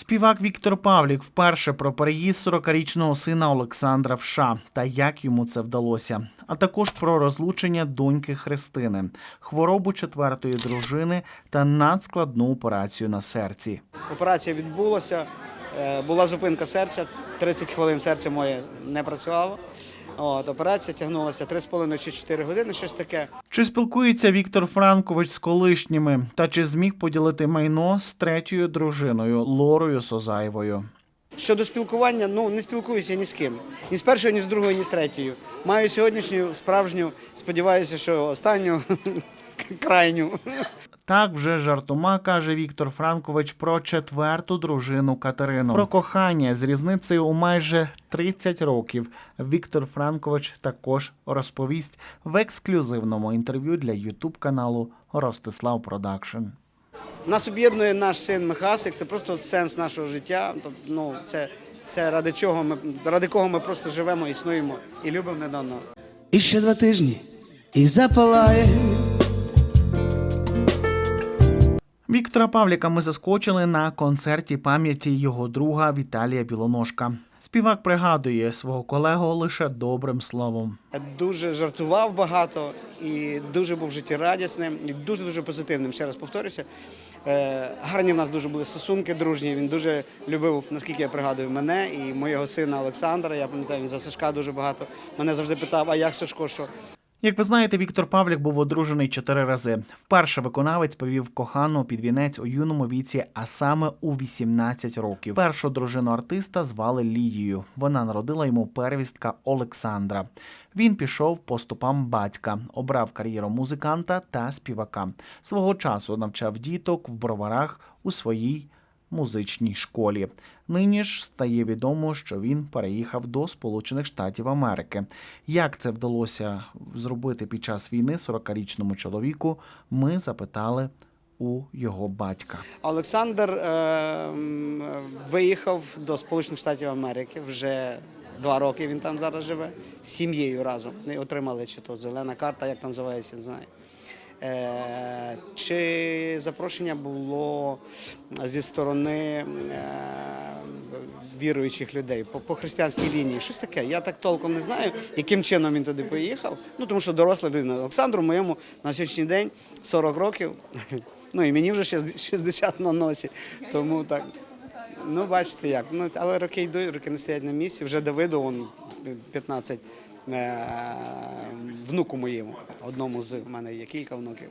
Співак Віктор Павлік вперше про переїзд 40-річного сина Олександра в США та як йому це вдалося, а також про розлучення доньки Христини, хворобу четвертої дружини та надскладну операцію на серці. Операція відбулася, е, була зупинка серця, 30 хвилин серце моє не працювало. От, операція тягнулася 3,5 чи 4 години, щось таке. Чи спілкується Віктор Франкович з колишніми, та чи зміг поділити майно з третьою дружиною Лорою Созаєвою? Щодо спілкування, ну не спілкуюся ні з ким. Ні з першою, ні з другою, ні з третьою. Маю сьогоднішню справжню, сподіваюся, що останню крайню. Так вже жартома каже Віктор Франкович про четверту дружину Катерину. Про кохання з різницею у майже 30 років. Віктор Франкович також розповість в ексклюзивному інтерв'ю для Ютуб каналу Ростислав Продакшн. Нас об'єднує наш син Михасик, це просто сенс нашого життя. Тобто, ну, це, це ради чого ми ради кого ми просто живемо, існуємо і любимо не. І ще два тижні і запалає. Віктора Павліка ми заскочили на концерті пам'яті його друга Віталія Білоножка. Співак пригадує свого колегу лише добрим словом. Дуже жартував багато і дуже був життєрадісним, і дуже дуже позитивним. Ще раз повторюся. Е, Гарні в нас дуже були стосунки, дружні. Він дуже любив, наскільки я пригадую, мене і моєго сина Олександра. Я пам'ятаю, він за Сашка дуже багато. Мене завжди питав, а як Сашко, що? Як ви знаєте, Віктор Павлік був одружений чотири рази. Вперше виконавець повів кохану під вінець у юному віці, а саме у 18 років. Першу дружину артиста звали Лією. Вона народила йому первістка Олександра. Він пішов по стопам батька, обрав кар'єру музиканта та співака. Свого часу навчав діток в броварах у своїй музичній школі. Нині ж стає відомо, що він переїхав до Сполучених Штатів Америки. Як це вдалося зробити під час війни 40-річному чоловіку? Ми запитали у його батька. Олександр е, виїхав до Сполучених Штатів Америки вже два роки. Він там зараз живе з сім'єю разом. Вони отримали чи то зелена карта, як називається, не знаю. Е, чи запрошення було зі сторони е, віруючих людей по, християнській лінії? Щось таке. Я так толком не знаю, яким чином він туди поїхав. Ну тому що доросла людина. Олександру моєму на сьогоднішній день 40 років. Ну і мені вже 60 на носі. Тому так. Ну, бачите як. Ну, але роки йдуть, роки не стоять на місці. Вже Давиду, он 15 е, внуку моєму. Одному з мене є кілька внуків.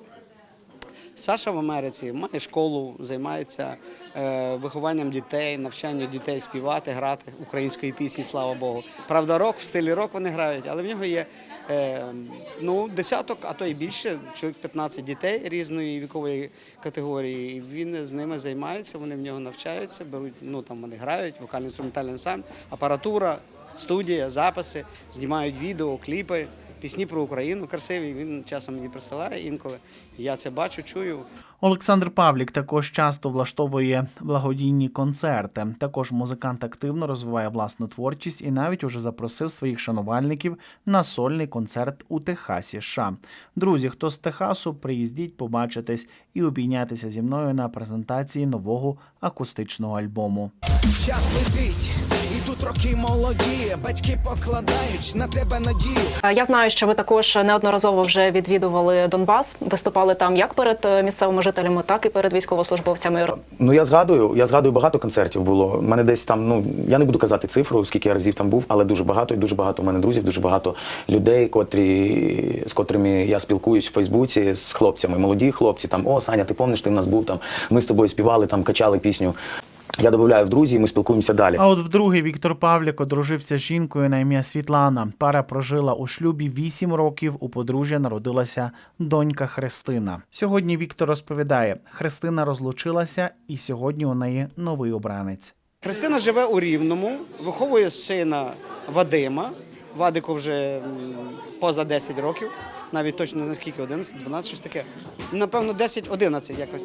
Саша в Америці має школу, займається е, вихованням дітей, навчанням дітей співати, грати української пісні, слава Богу. Правда, рок в стилі рок вони грають, але в нього є е, ну, десяток, а то й більше, чоловік 15 дітей різної вікової категорії. І він з ними займається, вони в нього навчаються, беруть, ну там вони грають, вокально-інструментальний ансамбль, апаратура, студія, записи, знімають відео, кліпи. Пісні про Україну красиві. Він часом мені присилає інколи. Я це бачу, чую. Олександр Павлік також часто влаштовує благодійні концерти. Також музикант активно розвиває власну творчість і навіть уже запросив своїх шанувальників на сольний концерт у Техасі. США. Друзі, хто з Техасу, приїздіть побачитись і обійнятися зі мною на презентації нового акустичного альбому. Час летить, ідуть роки молоді, батьки покладають на тебе надію. Я знаю, що ви також неодноразово вже відвідували Донбас, виступали там як перед е, місцевими жителями, так і перед військовослужбовцями. Ну я згадую, я згадую, багато концертів було. У мене десь там, ну я не буду казати цифру, скільки разів там був, але дуже багато, і дуже багато у мене друзів, дуже багато людей, котрі з котрими я спілкуюсь в Фейсбуці з хлопцями, молоді хлопці. Там о, Саня, ти помниш, ти в нас був там. Ми з тобою співали, там качали пісню. Я додаю в друзі, і ми спілкуємося далі. А от вдруге Віктор Павлік одружився з жінкою на ім'я Світлана. Пара прожила у шлюбі 8 років. У подружжя народилася донька Христина. Сьогодні Віктор розповідає, Христина розлучилася, і сьогодні у неї новий обранець. Христина живе у Рівному, виховує сина Вадима. Вадику вже поза 10 років, навіть точно не знаю скільки, 11, 12, щось таке. Напевно, 10-11 якось.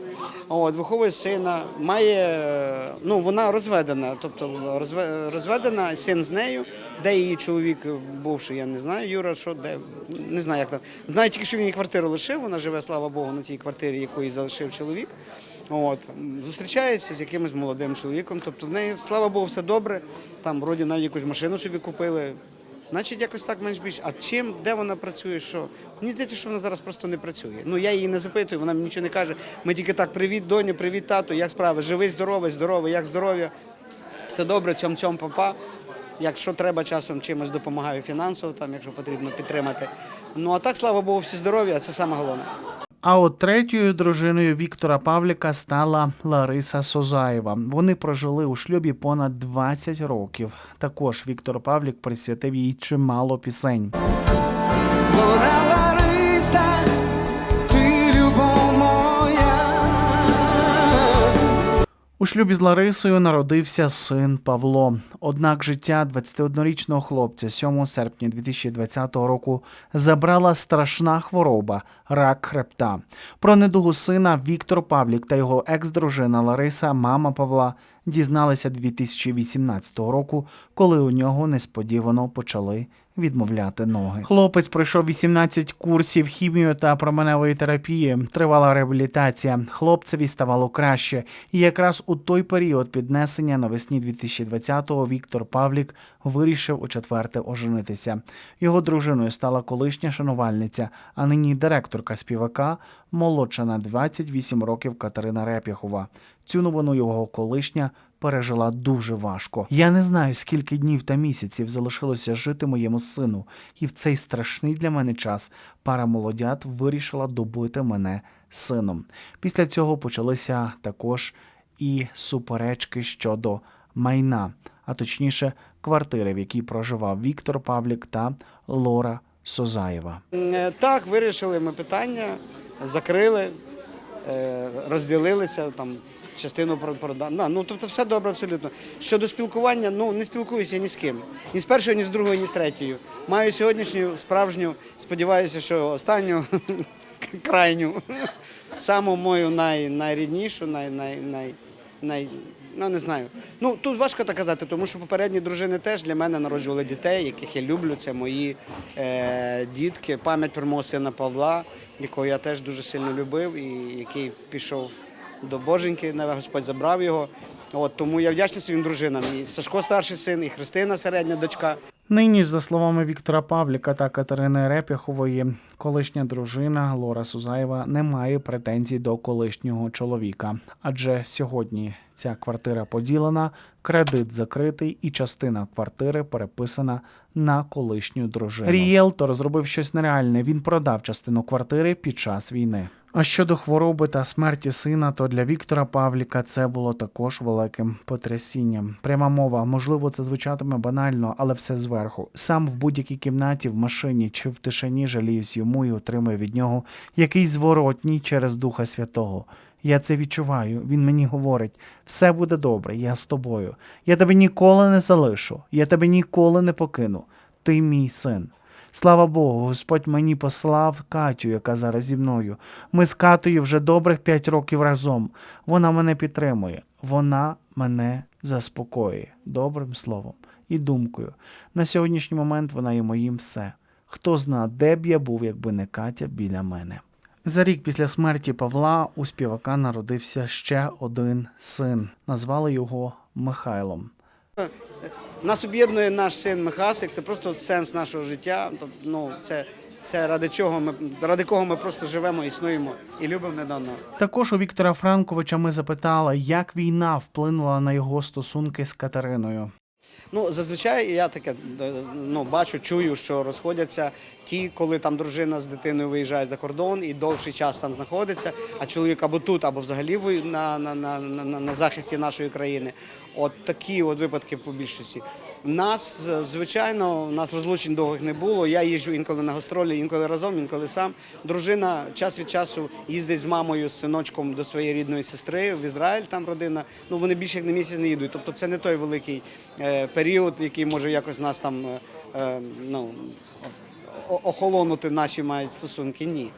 От, виховує сина, має, е, ну вона розведена, тобто розве- розведена, син з нею, де її чоловік бувший, я не знаю, Юра, що де, не знаю, як там. Знаю тільки, що він їй квартиру лишив, вона живе, слава Богу, на цій квартирі, яку їй залишив чоловік. От зустрічається з якимось молодим чоловіком. Тобто в неї, слава Богу, все добре. Там вроді навіть якусь машину собі купили. Значить, якось так менш більш. А чим, де вона працює? Що мені здається, що вона зараз просто не працює. Ну я її не запитую, вона мені нічого не каже. Ми тільки так: привіт, доню, привіт, тату, як справи? Живий, здоровий, здоровий, як здоров'я? Все добре, цьом цьом папа. Якщо треба часом чимось допомагаю фінансово, там, якщо потрібно підтримати. Ну а так, слава Богу, всі здорові, а це саме головне. А от третьою дружиною Віктора Павліка стала Лариса Созаєва. Вони прожили у шлюбі понад 20 років. Також Віктор Павлік присвятив їй чимало пісень. У шлюбі з Ларисою народився син Павло. Однак життя 21-річного хлопця 7 серпня 2020 року забрала страшна хвороба рак хребта. Про недугу сина Віктор Павлік та його екс-дружина Лариса, мама Павла, дізналися 2018 року, коли у нього несподівано почали відмовляти ноги. Хлопець пройшов 18 курсів хіміо та променевої терапії. Тривала реабілітація. Хлопцеві ставало краще. І якраз у той період піднесення навесні 2020-го Віктор Павлік вирішив у четверте оженитися. Його дружиною стала колишня шанувальниця, а нині директорка співака, молодша на 28 років Катерина Реп'яхова. Цю новину його колишня пережила дуже важко. Я не знаю, скільки днів та місяців залишилося жити моєму сину, і в цей страшний для мене час пара молодят вирішила добити мене сином. Після цього почалися також і суперечки щодо майна, а точніше, квартири, в якій проживав Віктор Павлік та Лора Созаєва. Е, Так, вирішили ми питання, закрили, е, розділилися там. Частину продав. Ну, тобто все добре абсолютно. Щодо спілкування, ну не спілкуюся ні з ким. Ні з першою, ні з другою, ні з третьою. Маю сьогоднішню справжню, сподіваюся, що останню крайню, саму мою най, найріднішу, най, най, най, най, ну не знаю. Ну тут важко так казати, тому що попередні дружини теж для мене народжували дітей, яких я люблю. Це мої е, дітки. Пам'ять про мого сина Павла, якого я теж дуже сильно любив, і який пішов до Боженьки, наве Господь забрав його. От тому я вдячний своїм дружинам. І Сашко старший син, і Христина середня дочка. Нині ж, за словами Віктора Павліка та Катерини Реп'яхової, колишня дружина Лора Сузаєва не має претензій до колишнього чоловіка, адже сьогодні ця квартира поділена, кредит закритий, і частина квартири переписана на колишню дружину. Рієлтор зробив щось нереальне. Він продав частину квартири під час війни. А щодо хвороби та смерті сина, то для Віктора Павліка це було також великим потрясінням. Пряма мова, можливо, це звучатиме банально, але все зверху. Сам в будь-якій кімнаті, в машині чи в тишині жаліюсь йому і отримую від нього якийсь зворотній через Духа Святого. Я це відчуваю. Він мені говорить: все буде добре, я з тобою. Я тебе ніколи не залишу, я тебе ніколи не покину. Ти мій син. Слава Богу, Господь мені послав Катю, яка зараз зі мною. Ми з Катою вже добрих п'ять років разом. Вона мене підтримує, вона мене заспокоює добрим словом і думкою. На сьогоднішній момент вона є моїм все. Хто зна, де б я був, якби не Катя біля мене. За рік після смерті Павла у співака народився ще один син. Назвали його Михайлом. Нас об'єднує наш син Михасик, це просто сенс нашого життя. Ну, це, це ради чого ми ради кого ми просто живемо, існуємо і любимо не одного. Також у Віктора Франковича ми запитали, як війна вплинула на його стосунки з Катериною. Ну, зазвичай я таке е, ну, бачу, чую, що розходяться ті, коли там дружина з дитиною виїжджає за кордон і довший час там знаходиться, а чоловік або тут, або взагалі на, на, на, на, на захисті нашої країни. От такі от випадки по більшості. Нас, е, звичайно, у нас розлучень довгих не було. Я їжджу інколи на гастролі, інколи разом, інколи сам. Дружина час від часу їздить з мамою, з синочком до своєї рідної сестри в Ізраїль, там родина. Ну вони більше як на місяць не їдуть. Тобто це не той великий е, період, який може якось нас там е, ну, охолонути наші мають стосунки. Ні.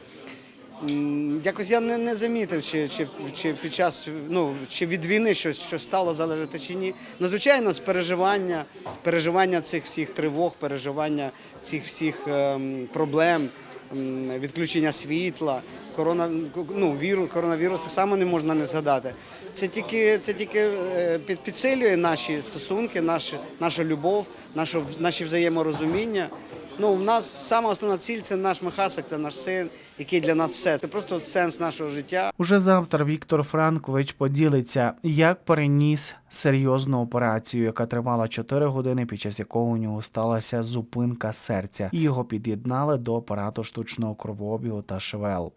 Якось я не, не замітив, чи, чи, чи під час ну чи від війни щось що стало залежати чи ні. Ну, звичайно, з переживання, переживання цих всіх тривог, переживання цих всіх ем, проблем, м, відключення світла. корона, ну, вірус, коронавірус так само не можна не згадати. Це тільки, це тільки е, під, підсилює наші стосунки, наші, нашу любов, нашу, наші взаєморозуміння. Ну, в нас сама основна ціль це наш Михасик та наш син, який для нас все. Це просто сенс нашого життя. Уже завтра Віктор Франкович поділиться, як переніс серйозну операцію, яка тривала 4 години, під час якого у нього сталася зупинка серця, і його під'єднали до апарату штучного кровообігу та ШВЛ.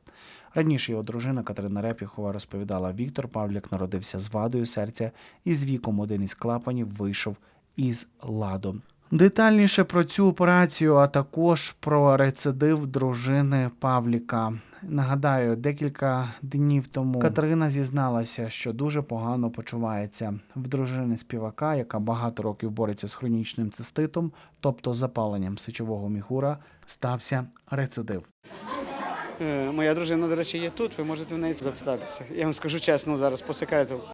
Раніше його дружина Катерина Репіхова розповідала, Віктор Павлік народився з вадою серця і з віком один із клапанів вийшов із ладу. Детальніше про цю операцію, а також про рецидив дружини Павліка. Нагадаю, декілька днів тому Катерина зізналася, що дуже погано почувається в дружини співака, яка багато років бореться з хронічним циститом, тобто запаленням сечового міхура, стався рецидив. Е, Моя дружина, до речі, є тут. Ви можете в неї запитатися. Я вам скажу чесно зараз по секрету.